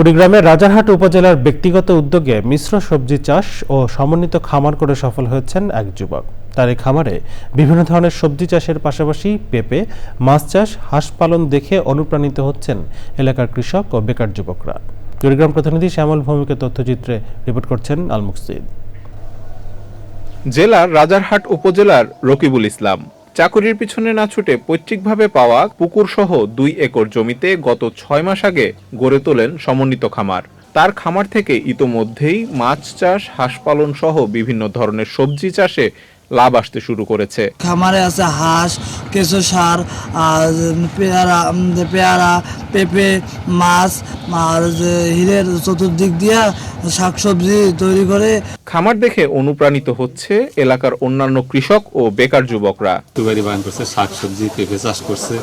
কুড়িগ্রামের রাজারহাট উপজেলার ব্যক্তিগত উদ্যোগে মিশ্র সবজি চাষ ও সমন্বিত খামার করে সফল হয়েছেন এক যুবক। তার এই খামারে বিভিন্ন ধরনের সবজি চাষের পাশাপাশি পেঁপে, মাছ চাষ, হাঁস পালন দেখে অনুপ্রাণিত হচ্ছেন এলাকার কৃষক ও বেকার যুবকরা। কুড়িগ্রাম প্রতিনিধি শ্যামল ভৌমিকের তথ্যচিত্রে রিপোর্ট করছেন আলমুকসিদ জেলার রাজারহাট উপজেলার রকিবুল ইসলাম। চাকুরির পিছনে না ছুটে পৈতৃকভাবে পাওয়া পুকুর সহ দুই একর জমিতে গত ছয় মাস আগে গড়ে তোলেন সমন্বিত খামার। তার খামার থেকে ইতোমধ্যেই মাছ চাষ, হাঁস পালন সহ বিভিন্ন ধরনের সবজি চাষে লাভ আসতে শুরু করেছে। খামারে আছে হাঁস, কেঁচো সার পেয়ারা পেয়ারা, পেঁপে, মাছ, আর হিরের চতুর্দিক দিয়া শাকসবজি তৈরি করে। খামার দেখে অনুপ্রাণিত হচ্ছে এলাকার অন্যান্য কৃষক ও বেকার যুবকরা। তুবারি বাগান করছে শাক সবজি পেঁপে চাষ করছে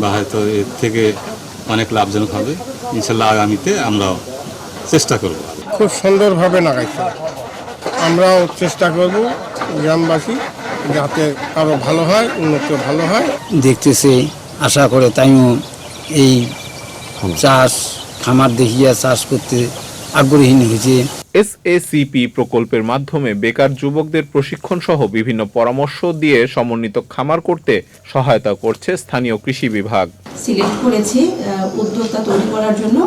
বা হয়তো এর থেকে অনেক লাভজনক হবে। ইনশাল্লাহ আগামীতে আমরাও চেষ্টা করব। খুব সুন্দরভাবে লাগাইছে। আমরাও চেষ্টা করব গ্রামবাসী যাতে আরও ভালো হয় উন্নত ভালো হয়। দেখতেছে আশা করে তাইও এই চাষ খামার দেখিয়া চাষ করতে আগ্রহী হয়েছে এসএসিপি প্রকল্পের মাধ্যমে বেকার যুবকদের প্রশিক্ষণ সহ বিভিন্ন পরামর্শ দিয়ে সমন্বিত খামার করতে সহায়তা করছে স্থানীয় কৃষি বিভাগ। সিলেক্ট করেছি উদ্যোক্তা তৈরি করার জন্য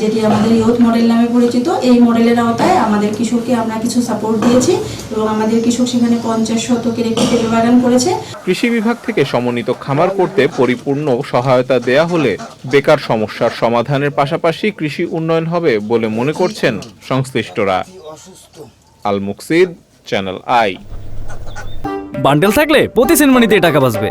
যেটি আমাদের ইয়ুথ মডেল নামে পরিচিত। এই মডেলের আওতায় আমাদের কৃষককে আমরা কিছু সাপোর্ট দিয়েছি এবং আমাদের কৃষক সেখানে পঞ্চাশ শতকের একটি পেঁপে বাগান করেছে। কৃষি বিভাগ থেকে সমন্বিত খামার করতে পরিপূর্ণ সহায়তা দেয়া হলে বেকার সমস্যার সমাধানের পাশাপাশি কৃষি উন্নয়ন হবে বলে মনে করছেন সংশ্লিষ্টরা। Al Muksid Channel I. Bundle থাকলে প্রতি সেনমানিতে টাকা বাঁচবে।